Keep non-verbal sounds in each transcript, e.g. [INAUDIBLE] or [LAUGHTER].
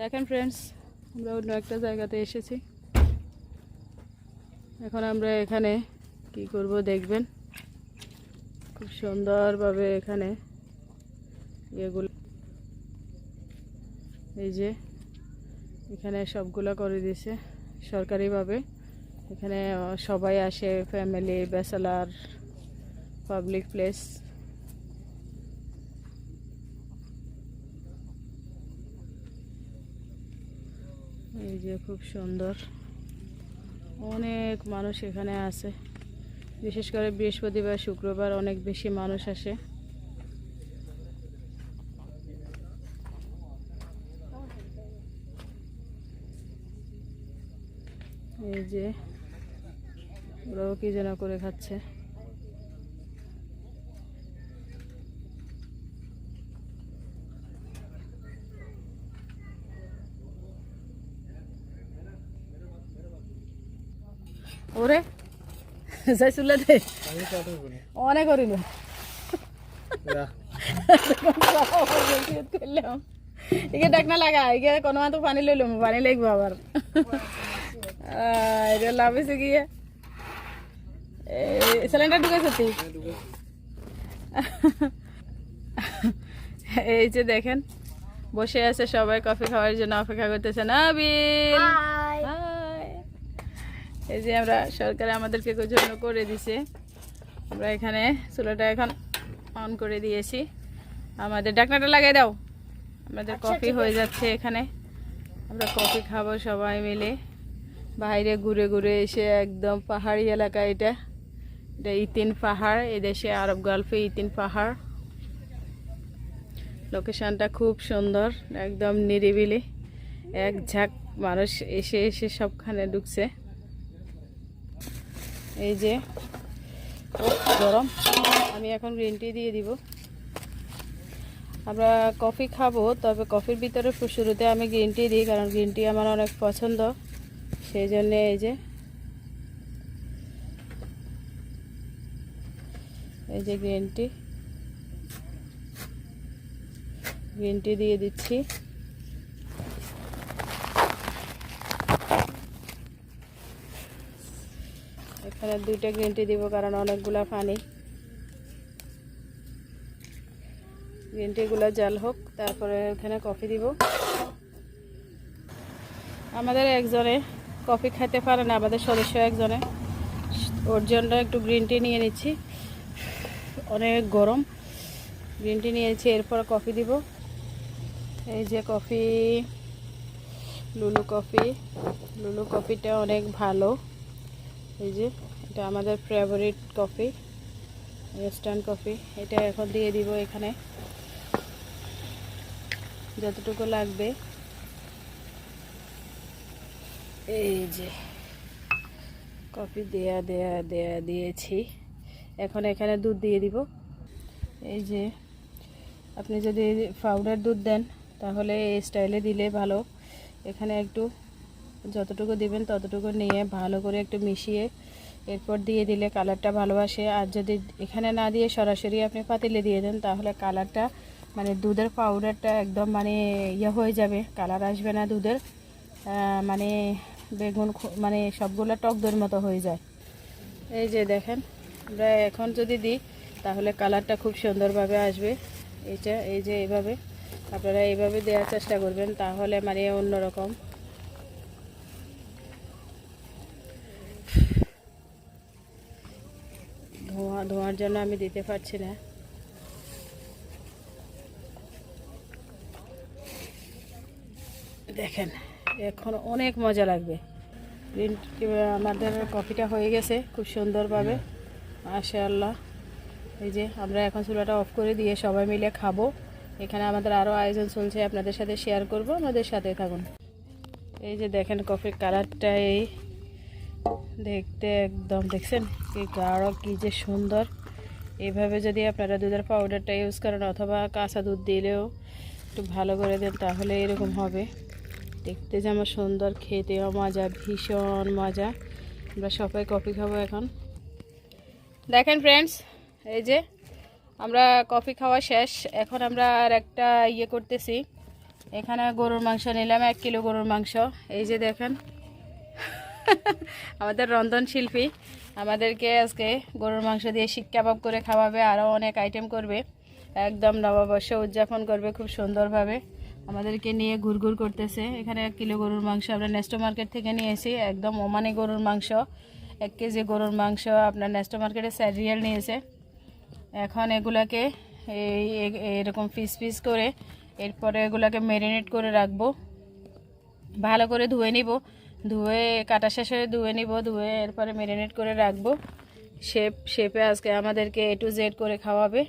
দেখেন ফ্রেন্ডস আমরা অন্য একটা জায়গাতে এসেছি। এখন আমরা এখানে কি করব দেখবেন? খুব সুন্দরভাবে এখানে ইয়েগুলো এই যে এখানে সবগুলো করে দিয়েছে সরকারিভাবে। এখানে সবাই আসে ফ্যামিলি ব্যাচেলার পাবলিক প্লেস এই যে খুব সুন্দর। অনেক মানুষ এখানে আছে। বিশেষ করে বৃহস্পতিবার, শুক্রবার অনেক বেশি মানুষ আসে। এই যে, ওরাও কি যেন করে খাচ্ছে ওরে যাই চুলে দে অনেক করিল করলাম একে ডাকনা লাগা, একে কোনো মাত্র পানি লইলাম পানি লাগবো আবার। এটা লাভ হয়েছে গিয়ে সিলিন্ডার ঢুকেছে তুই এই যে দেখেন, বসে আছে সবাই, কফি খাওয়ার জন্য অপেক্ষা করতেছে। না বিল. এই যে আমরা সরকার আমাদেরকে জন্য করে দিছে। আমরা এখানে চুলাটা এখন অন করে দিয়েছি। আমাদের ডাকনাটা লাগাই দাও। আমাদের কফি হয়ে যাচ্ছে এখানে। আমরা কফি খাব সবাই মিলে। বাইরে ঘুরে ঘুরে এসে একদম পাহাড়ি এলাকা এটা। এটা ইতিন পাহাড় এদেশে আরব গল্ফে ইতিন পাহাড়। লোকেশনটা খুব সুন্দর একদম নিরিবিলি। এক ঝাঁক মানুষ এসে এসে সবখানে ঢুকছে। এই যে গরম। আমি এখন গ্রিন টি দিয়ে দিব। আমরা কফি খাব, তবে কফির ভিতরে শুরুতে আমি গ্রিন টি দিই, কারণ গ্রিন টি আমার অনেক পছন্দ। সেই জন্যে এই যে এই যে গ্রিন টি গ্রিন টি দিয়ে দিচ্ছি। এখানে দুইটা গ্রিন টি দিব কারণ অনেকগুলা পানি। গ্রিন টিগুলো জাল হোক, তারপরে এখানে কফি দিব। আমাদের একজনে কফি খেতে পারে না, আমাদের সদস্য একজনে। ওর জন্য একটু গ্রিন টি নিয়ে নিচ্ছি। অনেক গরম। গ্রিন টি নিয়েছি এরপর কফি দিব। এই যে কফি, লুলু কফি। লুলু কফিটা অনেক ভালো। এই যে এটা আমাদের ফেভারিট কফি ইনস্ট্যান্ট কফি এটা এখন দিয়ে দিব এখানে। যতটুকু লাগবে। এই যে কফি দেয়া দেয়া দেয়া দিয়েছি। এখন এখানে দুধ দিয়ে দিব। এই যে, আপনি যদি পাউডার দুধ দেন, তাহলে এই স্টাইলে দিলে ভালো। এখানে একটু যতটুকু দিবেন, ততটুকু নিয়ে ভালো করে একটু মিশিয়ে এরপর দিয়ে দিলে কালারটা ভালোবাসে আর যদি এখানে না দিয়ে সরাসরি আপনি পাতিলে দিয়ে দেন, তাহলে কালারটা মানে দুধের পাউডারটা একদম মানে ইয়ে হয়ে যাবে, কালার আসবে না দুধের। মানে বেগুন মানে সবগুলো টক মতো হয়ে যায়। এই যে দেখেন, আমরা এখন যদি দিই, তাহলে কালারটা খুব সুন্দরভাবে আসবে। এটা এই যে এইভাবে আপনারা এইভাবে দেওয়ার চেষ্টা করবেন, তাহলে মানে অন্যরকম ধোঁয়া ধোঁয়ার জন্য আমি দিতে পারছি না। দেখেন, এখন অনেক মজা লাগবে। গ্রিন আমাদের কফিটা হয়ে গেছে খুব সুন্দরভাবে। মাশাআল্লাহ। এই যে আমরা এখন চুলাটা অফ করে দিয়ে সবাই মিলে খাব। এখানে আমাদের আরও আয়োজন চলছে, আপনাদের সাথে শেয়ার করব, আমাদের সাথে থাকুন। এই যে দেখেন কফির কালারটা এই দেখতে একদম, দেখছেন? কি গাঢ়, কি যে সুন্দর। এভাবে যদি আপনারা দুধের পাউডারটা ইউজ করেন অথবা কাঁচা দুধ দিলেও একটু ভালো করে দেন, তাহলে এরকম হবে। দেখতে যেমন সুন্দর, খেতেও মজা, ভীষণ মজা। আমরা সবাই কফি খাব এখন। দেখেন ফ্রেন্ডস এই যে আমরা কফি খাওয়া শেষ। এখন আমরা আর একটা ইয়ে করতেছি। এখানে গরুর মাংস নিলাম, এক কিলো গরুর মাংস। এই যে দেখেন আমাদের রন্ধন শিল্পী আমাদেরকে আজকে গরুর মাংস দিয়ে শিক কাবাব করে খাওয়াবে আরও অনেক আইটেম করবে। একদম নববর্ষ উদযাপন করবে খুব সুন্দরভাবে। আমাদেরকে নিয়ে ঘুরঘুর করতেছে। এখানে এক কিলো গরুর মাংস আমরা নেস্টো মার্কেট থেকে নিয়েছি। একদম ওমানি গরুর মাংস। এক কেজি গরুর মাংস আপনার নেস্টো মার্কেটে স্যার রিয়েল নিয়েছে। এখন এগুলাকে এই এরকম পিস পিস করে এরপরে এগুলাকে ম্যারিনেট করে রাখব। ভালো করে ধুয়ে নিব। ধুয়ে কাটা শেষ হয়ে ধুয়ে নিব, ধুয়ে এরপরে ম্যারিনেট করে রাখব। শেপ শেপে আজকে আমাদেরকে এ টু জেড করে খাওয়াবে।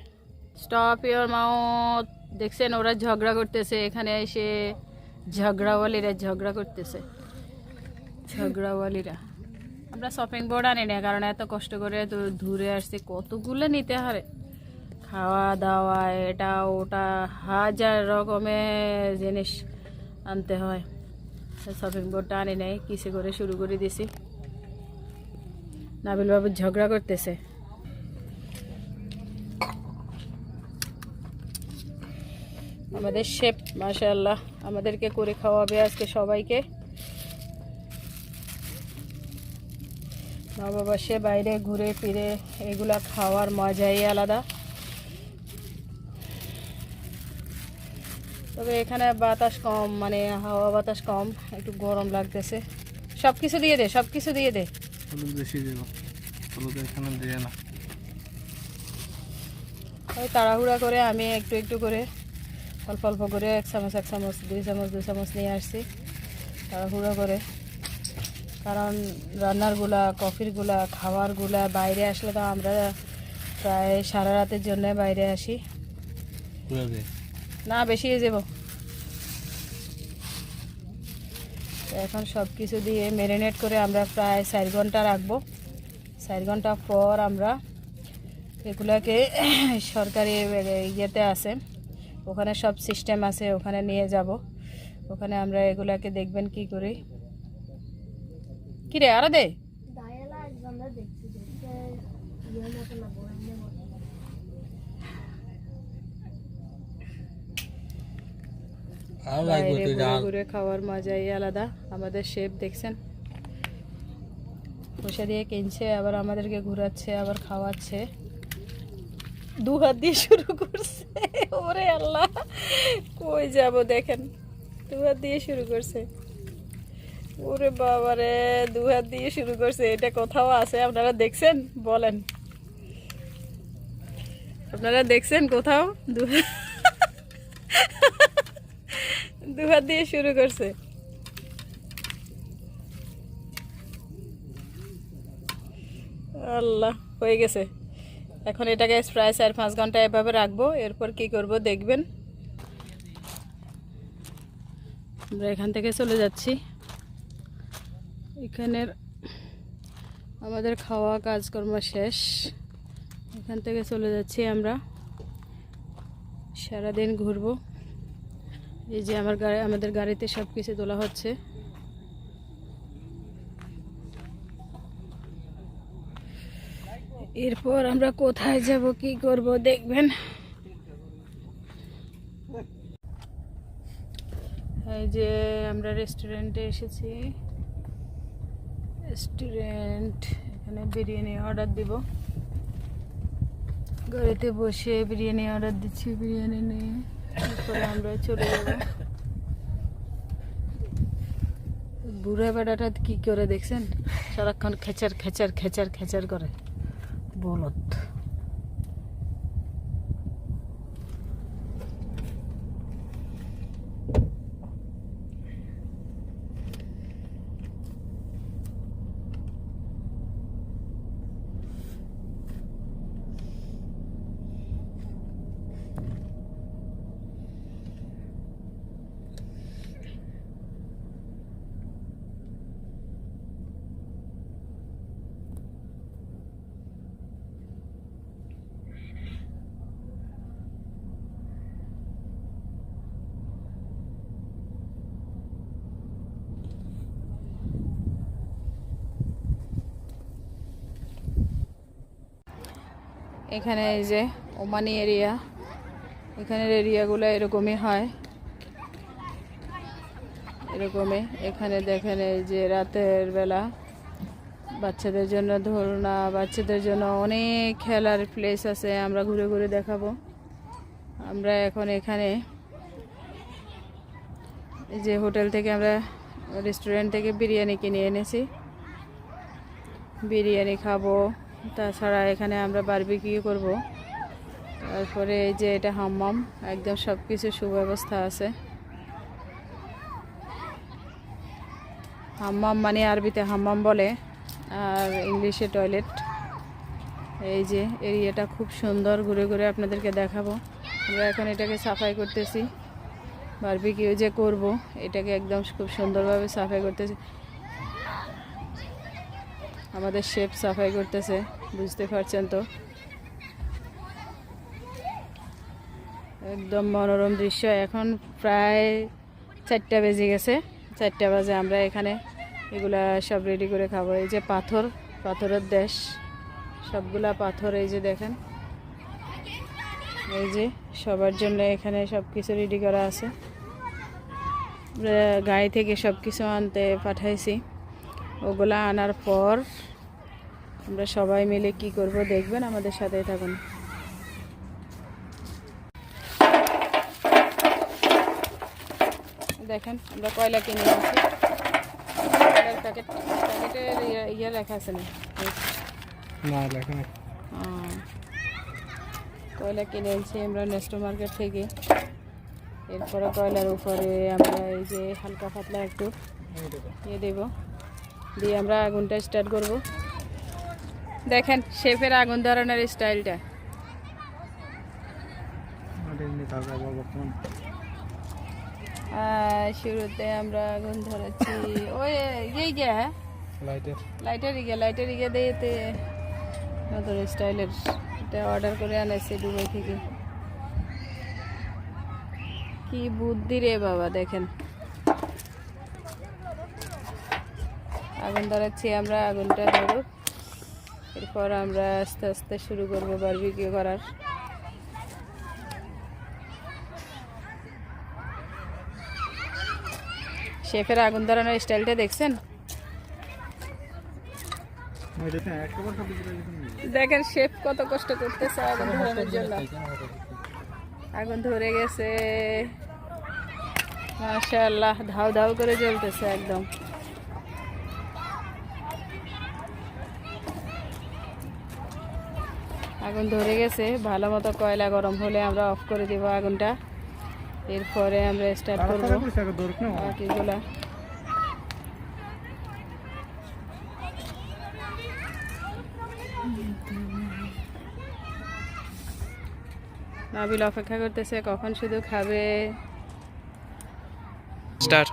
স্টপ ইওর মাউথ দেখছেন ওরা ঝগড়া করতেছে, এখানে এসে ঝগড়াওয়ালিরা ঝগড়া করতেছে। ঝগড়াওয়ালিরা। আমরা শপিং বোর্ড আনি না কারণ এত কষ্ট করে তো ঘুরে আসছি, কতগুলো নিতে হবে খাওয়া দাওয়া, এটা ওটা হাজার রকমের জিনিস আনতে হয়। শপিং বোর্ডটা আনি নাই কিসে করে শুরু করে দিছি। নাবিল বাবু ঝগড়া করতেছে। আমাদের শেফ মাশাআল্লাহ, আমাদেরকে করে খাওয়াবে আজকে সবাইকে। নববর্ষে বাইরে ঘুরে ফিরে, এগুলা খাওয়ার মজাই আলাদা। তবে এখানে বাতাস কম মানে হাওয়া বাতাস কম একটু গরম লাগতেছে। সব কিছু দিয়ে দে সব কিছু দিয়ে দে। হলুদ বেশি দেব। হলুদ এখানে দিয়ে না। ওই তাড়াহুড়া করে আমি একটু একটু করে অল্প অল্প করে এক চামচ এক চামচ দুই চামচ দুই চামচ নিয়ে আসছি তাড়াহুড়ো করে। কারণ রান্নারগুলা কফিরগুলা খাওয়ারগুলা বাইরে আসলে তো আমরা প্রায় সারা রাতের জন্য বাইরে আসি। না, বেশি যাব। এখন সব কিছু দিয়ে ম্যারিনেট করে আমরা প্রায় চার ঘণ্টা রাখব। চার ঘণ্টা পর আমরা এগুলাকে সরকারি ইয়েতে আছে। ওখানে সব সিস্টেম আছে, ওখানে নিয়ে যাব। ওখানে আমরা এগুলাকে দেখবেন কি করি। কি রে আরও দে দায়ালা একজনরা দেখছি দেখতে ইয়ে মতো না বোরান্ডের মতো আর লাগবে বাইরে ঘুরে ঘুরে খাওয়ার মজাই আলাদা। আমাদের শেফ দেখছেন? পয়সা দিয়ে কিনছে আবার আমাদেরকে ঘোরাচ্ছে আবার খাওয়াচ্ছে। দু হাত দিয়ে শুরু করছে। [LAUGHS] ওরে আল্লাহ কই যাব দেখেন? দু হাত দিয়ে শুরু করছে। ওরে বাবারে দু হাত দিয়ে শুরু করছে। এটা কোথাও আছে? আপনারা দেখছেন? বলেন। আপনারা দেখছেন কোথাও? দু [LAUGHS] দু হাত দিয়ে শুরু করছে। আল্লাহ, হয়ে গেছে। এখন এটাকে প্রায় চার পাঁচ ঘণ্টা এভাবে রাখব, এরপর কি করব দেখবেন। আমরা এখান থেকে চলে যাচ্ছি। এখানের আমাদের খাওয়া কাজকর্ম শেষ। এখান থেকে চলে যাচ্ছি আমরা। সারাদিন ঘুরবো। এই যে আমার গাড়ি, আমাদের গাড়িতে সব কিছু তোলা হচ্ছে। এরপর আমরা কোথায় যাব, কি করব, দেখবেন। এই যে আমরা রেস্টুরেন্টে এসেছি। রেস্টুরেন্ট এখানে বিরিয়ানি অর্ডার দিব। গাড়িতে বসে বিরিয়ানি অর্ডার দিচ্ছি, বিরিয়ানি নিয়ে। যাব বুড়া বেড়াটা কি করে দেখছেন? সারাক্ষণ খেচার খেচার খেচার খেচার করে। বলত। এখানে এই যে ওমানি এরিয়া। এখানের এরিয়াগুলো এরকমই হয়। এরকমই। এখানে দেখেন এই যে রাতের বেলা। বাচ্চাদের জন্য ধরনা বাচ্চাদের জন্য অনেক খেলার প্লেস আছে। আমরা ঘুরে ঘুরে দেখাবো। আমরা এখন এখানে এই যে হোটেল থেকে আমরা রেস্টুরেন্ট থেকে বিরিয়ানি কিনে এনেছি। বিরিয়ানি খাব। তাছাড়া এখানে আমরা বারবিকিউ করব। তারপরে এই যে এটা হাম্মাম, একদম সব কিছু সুব্যবস্থা আছে। হাম্মাম মানে আরবিতে হাম্মাম বলে, আর ইংলিশে টয়লেট এই যে এরিয়াটা খুব সুন্দর, ঘুরে ঘুরে আপনাদেরকে দেখাবো। আমরা এখন এটাকে সাফাই করতেছি। বারবিকিউ যে করব, এটাকে একদম খুব সুন্দরভাবে সাফাই করতেছি। আমাদের শেপ সাফাই করতেছে, বুঝতে পারছেন তো? একদম মনোরম দৃশ্য। এখন প্রায় চারটা বেজে গেছে। চারটা বাজে, আমরা এখানে এগুলা সব রেডি করে খাব। এই যে পাথর, পাথরের দেশ, সবগুলা পাথর এই যে দেখেন। এই যে সবার জন্য এখানে সব কিছু রেডি করা আছে। গাড়ি থেকে সব কিছু আনতে পাঠাইছি। ওগুলা আনার পর আমরা সবাই মিলে কি করব দেখবেন আমাদের সাথে থাকুন। দেখেন আমরা কয়লা কিনে কয়লার প্যাকেট প্যাকেটের ইয়ে- ইয়ে লেখা আছে না? না লেখা নেই। কয়লা কিনে এনেছি আমরা নেস্টো মার্কেট থেকে। এরপরে কয়লার উপরে আমরা এই যে হালকা পাতলা একটু ইয়ে দেব। দিয়ে আমরা আগুনটা স্টার্ট করব। দেখেন শেফের আগুন ধরানোর স্টাইলটা। শুরুতে আমরা আগুন ধরাচ্ছি ওই এই যে হ্যাঁ? লাইটের ইগে লাইটার ইগে দিয়েতে নতুন স্টাইলের এটা অর্ডার করে আনাইছে দুবাই থেকে। কি বুদ্ধি রে বাবা দেখেন। আগুন ধরাচ্ছি আমরা আগুনটা ধরুক। এরপর আমরা আস্তে আস্তে শুরু করব বারবিকিউ করার। শেফের আগুন ধরানোর স্টাইলটা দেখছেন? দেখেন শেফ কত কষ্ট করতেছে আগুন ধরানোর জন্য। আগুন ধরে গেছে। মাশাআল্লাহ, ধাউ ধাউ করে জ্বলতেছে একদম। আগুন ধরে গেছে। ভালো মতো কয়লা গরম হলে আমরা অফ করে দিব আগুনটা। এরপরে আমরা স্টার্ট করব। বাকিগুলা। নাবিল অপেক্ষা করতেছে কখন শুধু খাবে? স্টার্ট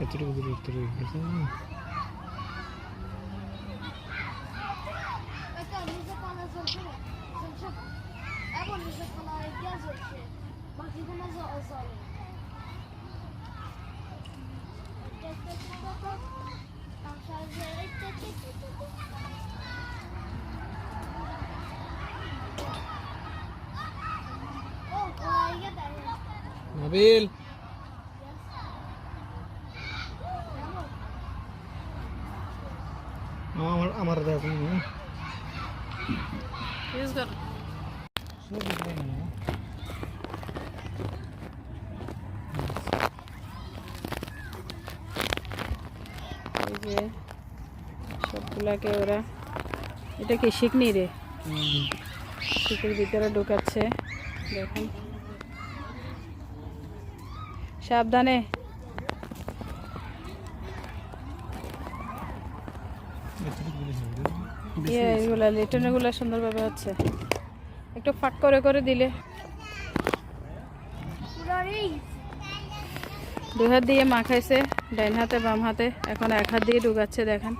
এতটুকু দূরে উত্তর একটা নিচে পানা জ্বলছে না জ্বলছে এখন নিচে পানা ইয়া জ্বলছে বাকি কোনো জ্বলে ও কলাই গেছে নাবিল আমার আমার দেখুন ইউজ কর এই যে সবগুলাকে ওরা এটা কি শিখনি রে? শিখের ভিতরে ঢুকাচ্ছে। দেখুন। সাবধানে। ইয়ে এগুলা লিটনগুলো সুন্দরভাবে হচ্ছে। একটু ফাঁক করে করে দিলে। পুরারি দু হাত দিয়ে মাখাইছে। ডাইন হাতে বাম হাতে এখন এক হাত দিয়ে ঢুকাচ্ছে দেখেন।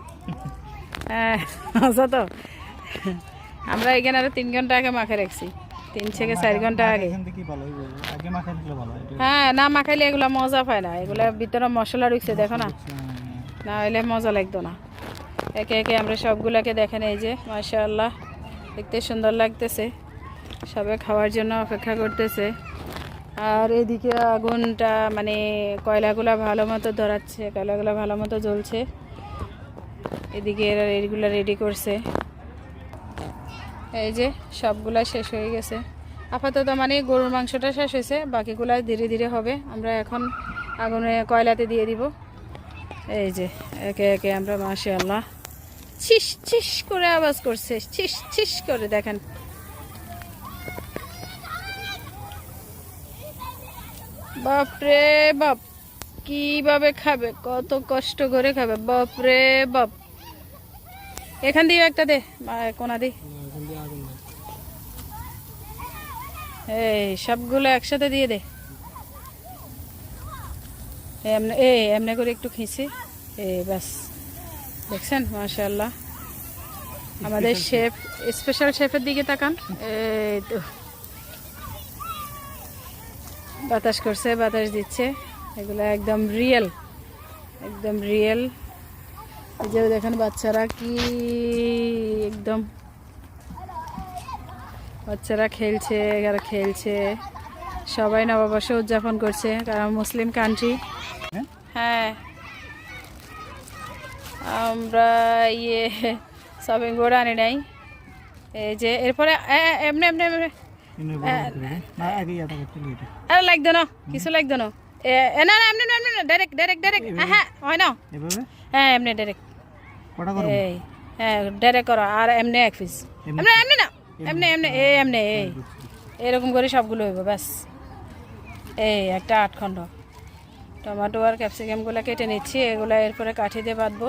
হ্যাঁ তো। আমরা এখানে আরও তিন ঘণ্টা আগে মাখে রাখছি। তিন থেকে চার ঘণ্টা আগে। হয় না মাখাইলে এগুলা মজা পায় না এগুলা ভিতরে মশলা ঢুকছে দেখো না। না হইলে মজা লাগতো না। একে একে আমরা সবগুলাকে দেখেন এই যে মাশাআল্লাহ দেখতে সুন্দর লাগতেছে। সবাই খাওয়ার জন্য অপেক্ষা করতেছে। আর এদিকে আগুনটা মানে কয়লাগুলো ভালো মতো ধরাচ্ছে, কয়লাগুলো ভালো মতো জ্বলছে। এদিকে এরা এগুলো রেডি করছে। এই যে সবগুলা শেষ হয়ে গেছে। আপাতত মানে গরুর মাংসটা শেষ হয়েছে, বাকিগুলা ধীরে ধীরে হবে। আমরা এখন আগুনে কয়লাতে দিয়ে দিব। এই যে একে একে আমরা মাসে আল্লাহ ছিস ছিস করে আওয়াজ করছে, ছিস ছিস করে দেখেন। বাপরে বাপ কীভাবে খাবে? কত কষ্ট করে খাবে। বাপরে বাপ। এখান দিয়ে একটা দে কোনা দি। এই সবগুলো একসাথে দিয়ে দে। এমনি এ এমনি করে একটু খিঁচি। এ ব্যাস। দেখছেন? মাশাল্লাহ আমাদের শেফ স্পেশাল শেফের দিকে তাকান। এই তো। বাতাস করছে, বাতাস দিচ্ছে। এগুলো একদম রিয়েল একদম রিয়েল এই যে দেখেন বাচ্চারা কি একদম বাচ্চারা খেলছে, এরা খেলছে। সবাই নববর্ষ উদযাপন করছে, কারণ মুসলিম কান্ট্রি হ্যাঁ। আমরা ইয়ে শপিং বোর্ড আনি নাই। এই যে, এরপরে এমনি এমনি। আরে লাগতো না কিছু লাগতো না। এ না না এমনি না, এমনি না ডাইরেক্ট ডাইরেক্ট ডাইরেক্ট হ্যাঁ হয় না। হ্যাঁ এমনি ডাইরেক্ট কটা এই হ্যাঁ ডাইরেক্ট করো আর এমনি এক পিস এমনি? এমনি না এমনি এমনি এ এমনি এই। এরকম করে সবগুলো হইব ব্যাস। এই একটা আট খণ্ড। টমেটো আর ক্যাপসিকামগুলো কেটে নিচ্ছি এগুলো এরপরে কাঠি দিয়ে বাঁধবো।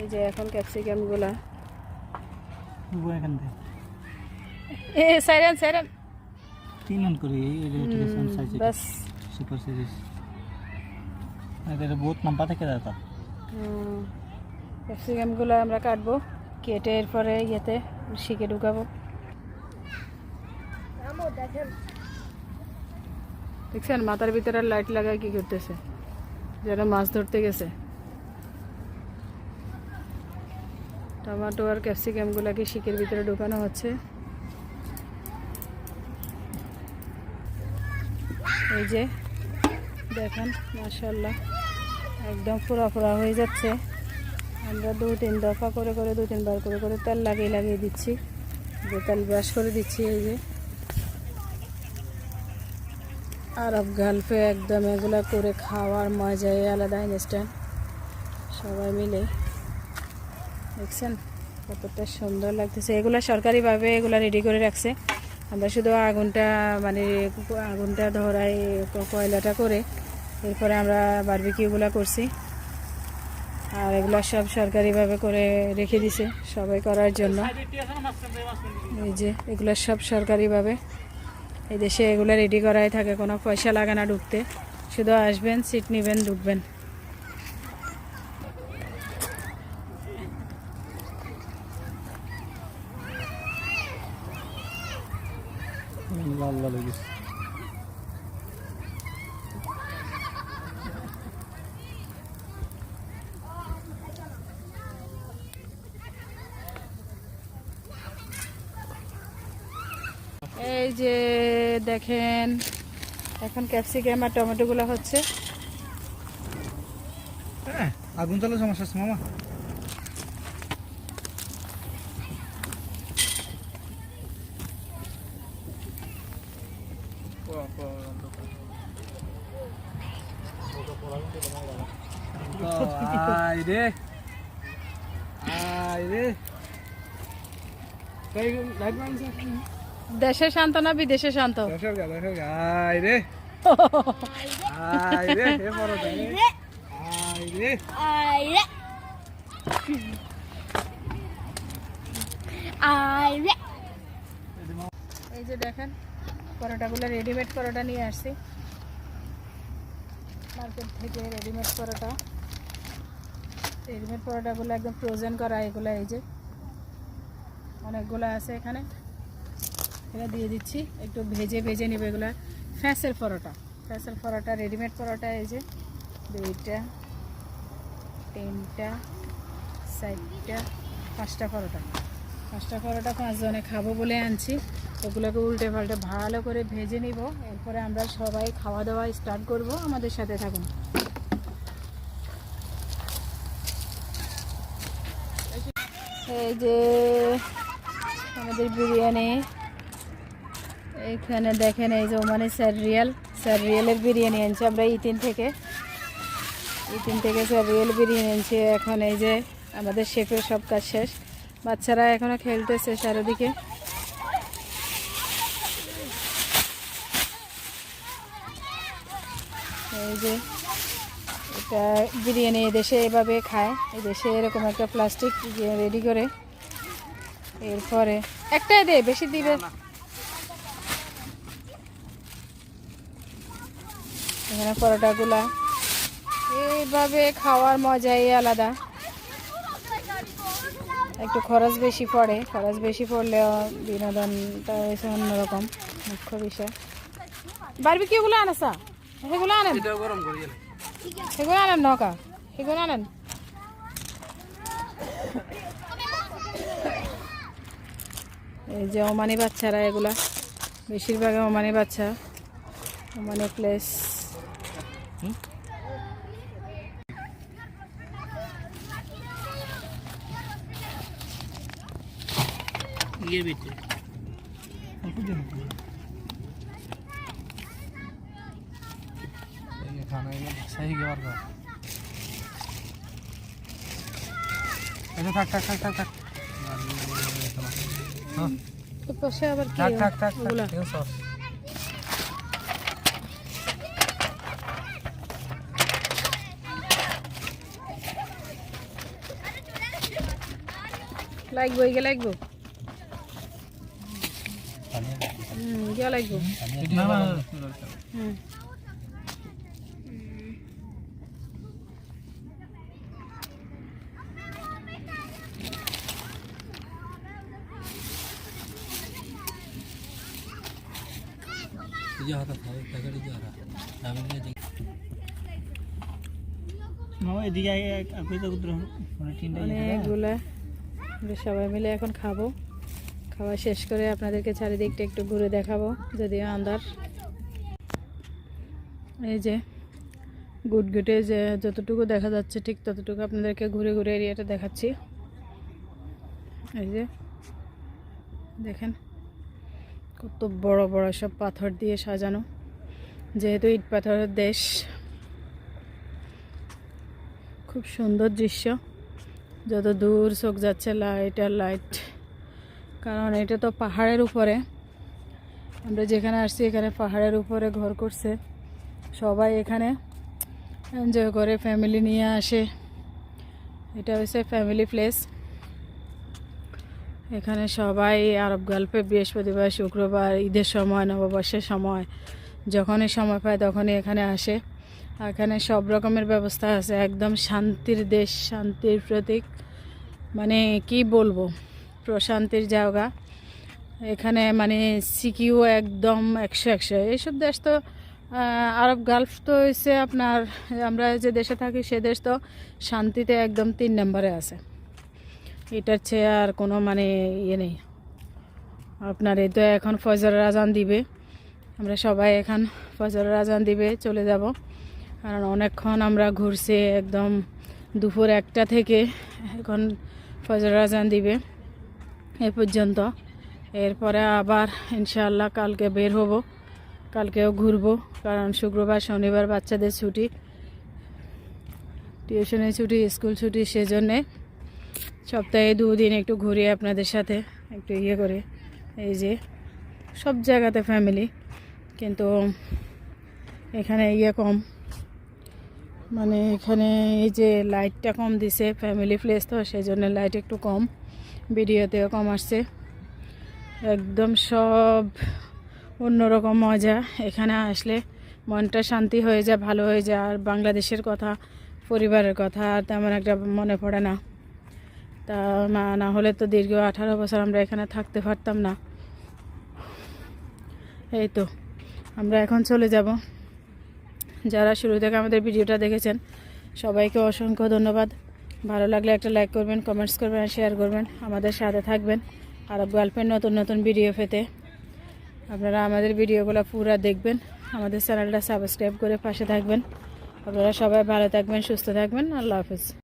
এই যে এখন ক্যাপসিকামগুলো এখান থেকে। এ সাইরেন সাইরেন। তিন অন করে সাইজ ব্যাস সুপার সিরিজ এদের বহুত লম্বা থেকে দাদা ক্যাপসিকামগুলো আমরা কাটবো কেটে এরপরে ইয়েতে শিখে ঢুকাবো। দেখছেন মাথার ভিতরে লাইট লাগায় কি করতেছে? যেন মাছ ধরতে গেছে। টমেটো আর ক্যাপসিকাম ক্যাপসিকামগুলোকে শিকের ভিতরে ঢুকানো হচ্ছে। এই যে, দেখেন মাশাল্লাহ একদম পুরা পুরা হয়ে যাচ্ছে। আমরা দু তিন দফা করে করে, দু তিনবার করে করে তেল লাগিয়ে লাগিয়ে দিচ্ছি। যে তেল ব্রাশ করে দিচ্ছি এই যে। আরব গালফে একদম এগুলা করে খাওয়ার মজাই আলাদা ইনস্ট্যান্ট সবাই মিলে। দেখছেন? কতটা সুন্দর লাগতেছে। এগুলা সরকারিভাবে এগুলা রেডি করে রাখছে। আমরা শুধু আগুনটা মানে আগুনটা ধরাই কয়লাটা করে এরপরে আমরা বারবিকিউগুলা করছি। আর এগুলো সব সরকারিভাবে করে রেখে দিছে সবাই করার জন্য। এই যে, এগুলো সব সরকারিভাবে। এই দেশে এগুলো রেডি করাই থাকে, কোনো পয়সা লাগে না ঢুকতে। শুধু আসবেন সিট নেবেন, ঢুকবেন লাল লাল হয়ে গেছে এই যে দেখেন এখন ক্যাপসিকাম আর টমেটোগুলো হচ্ছে। হ্যাঁ আগুন চালে সমস্যা আছে মামা। দেশে শান্ত না বিদেশে শান্ত? দর্শক হে বড় আইরে। আইরে। এই যে দেখেন পরোটাগুলো রেডিমেড পরোটা নিয়ে আসছি। মার্কেট থেকে রেডিমেড পরোটা। রেডিমেড পরোটাগুলো একদম ফ্রোজেন করা এগুলো এই যে। অনেকগুলো আছে এখানে। এটা দিয়ে দিচ্ছি একটু ভেজে ভেজে নেবে এগুলো। ফ্যাসের পরোটা। ফ্যাসের পরোটা রেডিমেড পরোটা এই যে। দুইটা, তিনটা, চারটা, পাঁচটা পরোটা। পাঁচটা পরোটা পাঁচজনে খাব বলে আনছি। ওগুলোকে উল্টে পাল্টে ভালো করে ভেজে নিব। এরপরে আমরা সবাই খাওয়া দাওয়া স্টার্ট করব। আমাদের সাথে থাকুন। এই যে আমাদের বিরিয়ানি। এখানে দেখেন এই যে ওমানে স্যার রিয়াল, স্যার রিয়েলের বিরিয়ানি আনছি। আমরা ইতিন থেকে ইতিন থেকে স্যার রিয়েল বিরিয়ানি আনছি। এখন এই যে আমাদের শেফের সব কাজ শেষ। বাচ্চারা এখনও খেলতেছে চারিদিকে। এই যে এটা বিরিয়ানি দেশে এভাবে খায়। এই দেশে এরকম একটা প্লাস্টিক রেডি করে। এরপরে একটাই দে, বেশি দিবে। এখানে পরোটাগুলা। এইভাবে খাওয়ার মজাই আলাদা। একটু খরচ বেশি পড়ে। খরচ বেশি পড়লেও বিনোদনটা হয়েছে অন্যরকম মুখ্য বিষয়। বারবি কিগুলো আনাসা সেগুলো আনেন? সেগুলো আনেন নৌকা? সেগুলো আনেন? এই যে ওমানি বাচ্চারা এগুলা। বেশিরভাগ ওমানি বাচ্চা। Omani place. Ini betul. Ini betul. Ini betul. Ini betul. Ini betul. Ini betul. Ini betul. Ini betul. Ini betul. Ini betul. Ini betul. Ini betul. লাগবো এইগে লাগবো হুম গিয়া লাগবো ना ना হুম तुझे हाथ था पकड़ जा रहा अभी ले মামা এদিকে আগে আপনি তো উত্তর মানে তিনটা অনেকগুলা আমরা সবাই মিলে এখন খাব। খাওয়া শেষ করে আপনাদেরকে চারিদিকটা একটু ঘুরে দেখাবো, যদিও আন্দার এই যে গুটগুটে যে যতটুকু দেখা যাচ্ছে, ঠিক ততটুকু আপনাদেরকে ঘুরে ঘুরে এরিয়াটা দেখাচ্ছি। এই যে দেখেন কত বড় বড় সব পাথর দিয়ে সাজানো, যেহেতু ইট পাথরের দেশ। খুব সুন্দর দৃশ্য। যত দূর চোখ যাচ্ছে লাইট আর লাইট কারণ এটা তো পাহাড়ের উপরে। আমরা যেখানে আসছি, এখানে পাহাড়ের উপরে ঘর করছে। সবাই এখানে এনজয় করে ফ্যামিলি নিয়ে আসে। এটা হচ্ছে ফ্যামিলি প্লেস এখানে সবাই আরব গল্পে বৃহস্পতিবার, শুক্রবার, ঈদের সময়, নববর্ষের সময়, যখনই সময় পায় তখনই এখানে আসে। এখানে সব রকমের ব্যবস্থা আছে, একদম শান্তির দেশ, শান্তির প্রতীক। মানে কি বলব, প্রশান্তির জায়গা। এখানে মানে সিকিউ একদম একশো একশো। এইসব দেশ তো আরব গালফ তো হচ্ছে আপনার, আমরা যে দেশে থাকি সে দেশ তো শান্তিতে একদম তিন নম্বরে আছে। এটার চেয়ে আর কোনো মানে ইয়ে নেই। আপনার এই তো এখন ফজরের আজান দিবে। আমরা সবাই এখন ফজরের আজান দিবে, চলে যাব। কারণ অনেকক্ষণ আমরা ঘুরছি একদম দুপুর একটা থেকে, এখন আজান দিবে এ পর্যন্ত। এরপরে আবার ইনশাআল্লাহ কালকে বের হব, কালকেও ঘুরবো, কারণ শুক্রবার, শনিবার বাচ্চাদের ছুটি। টিউশনের ছুটি, স্কুল ছুটি, সেজন্যে সপ্তাহে দুদিন একটু ঘুরি আপনাদের সাথে, একটু ইয়ে করে। এই যে সব জায়গাতে ফ্যামিলি কিন্তু এখানে ইয়ে কম। মানে এখানে এই যে লাইটটা কম দিছে ফ্যামিলি প্লেস তো সেই জন্য লাইট একটু কম। ভিডিওতেও কম আসছে। একদম সব অন্যরকম মজা। এখানে আসলে মনটা শান্তি হয়ে যায়, ভালো হয়ে যায়। আর বাংলাদেশের কথা, পরিবারের কথা আর তেমন একটা মনে পড়ে না। তা না না হলে তো দীর্ঘ আঠারো বছর আমরা এখানে থাকতে পারতাম না। এই তো, আমরা এখন চলে যাব। যারা শুরু থেকে আমাদের ভিডিওটা দেখেছেন, সবাইকে অসংখ্য ধন্যবাদ। ভালো লাগলে একটা লাইক করবেন কমেন্টস করবেন শেয়ার করবেন। আমাদের সাথে থাকবেন আর গল্পের নতুন নতুন ভিডিও পেতে। আপনারা আমাদের ভিডিওগুলো পুরো দেখবেন। আমাদের চ্যানেলটা সাবস্ক্রাইব করে পাশে থাকবেন। আপনারা সবাই ভালো থাকবেন, সুস্থ থাকবেন। আল্লাহ হাফিজ।